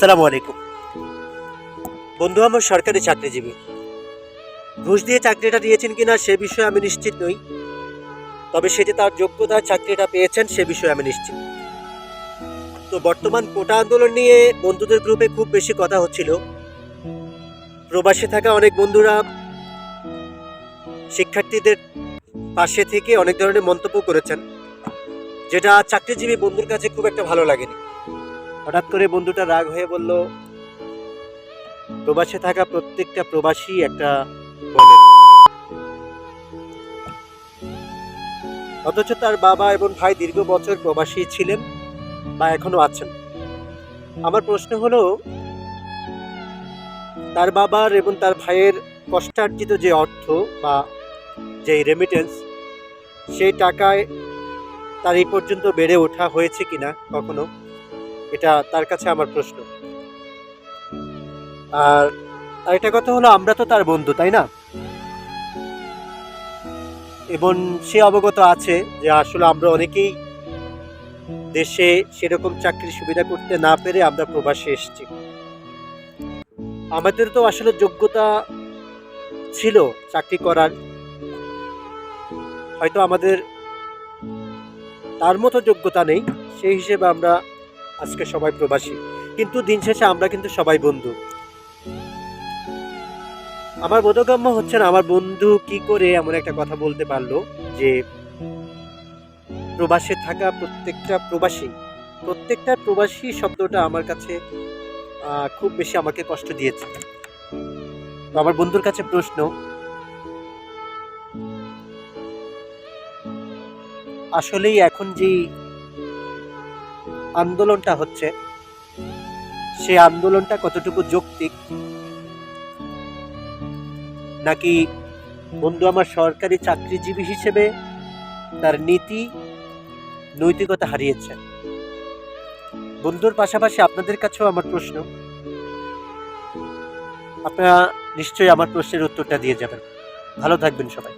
সালামু আলাইকুম। বন্ধু, আমার সরকারি চাকরিজীবী। ঘুষ দিয়ে চাকরিটা দিয়েছেন কিনা সে বিষয়ে আমি নিশ্চিত নই। তবে সে যে তার যোগ্যতার চাকরিটা পেয়েছেন সে বিষয়ে আমি নিশ্চিত। তো বর্তমান কোটা আন্দোলন নিয়ে বন্ধুদের গ্রুপে খুব বেশি কথা হচ্ছিল। প্রবাসে থাকা অনেক বন্ধুরা, শিক্ষার্থীদের পাশে থেকে অনেক ধরনের মন্তব্য করেছেন, যেটা চাকরিজীবী বন্ধুর কাছে খুব একটা ভালো লাগেনি। হঠাৎ করে বন্ধুটা রাগ হয়ে বলল, প্রবাসে থাকা প্রত্যেকটা প্রবাসী একটা অথচ তার বাবা এবং ভাই দীর্ঘ বছর প্রবাসী ছিলেন বা এখনও আছেন। আমার প্রশ্ন হলো, তার বাবার এবং তার ভাইয়ের কষ্টার্জিত যে অর্থ বা যে রেমিটেন্স সেই টাকায় তার এই পর্যন্ত বেড়ে ওঠা হয়েছে কিনা কখনো? এটা তার কাছে আমার প্রশ্ন। আর আরেকটা কথা হলো, আমরা তো তার বন্ধু, তাই না? এবং সে অবগত আছে যে আসলে আমরা অনেকেই দেশে সেরকম চাকরির সুবিধা করতে না পেরে আমরা প্রবাসে এসেছি। আমাদের তো আসলে যোগ্যতা ছিল চাকরি করার। হয়তো আমাদের তার মতো যোগ্যতা নেই, সেই হিসেবে আমরা আজকে সবাই প্রবাসী। কিন্তু দিন শেষে আমরা কিন্তু সবাই বন্ধু। আমার বোধগম্য হচ্ছে না, আমার বন্ধু কি করে এমন একটা কথা বলতে পারল যে প্রবাসে থাকা প্রত্যেকটা প্রবাসী প্রত্যেকটা প্রবাসী শব্দটা আমার কাছে খুব বেশি আমাকে কষ্ট দিয়েছে। তো আমার বন্ধুর কাছে প্রশ্ন, আসলেই এখন যে আন্দোলনটা হচ্ছে, সে আন্দোলনটা কতটুকু যৌক্তিক, নাকি বন্ধু আমার সরকারি চাকরিজীবী হিসেবে তার নীতি, নৈতিকতা হারিয়েছে? বন্ধুর পাশাপাশি আপনাদের কাছেও আমার প্রশ্ন। আপনারা নিশ্চয়ই আমার প্রশ্নের উত্তরটা দিয়ে যাবেন। ভালো থাকবেন সবাই।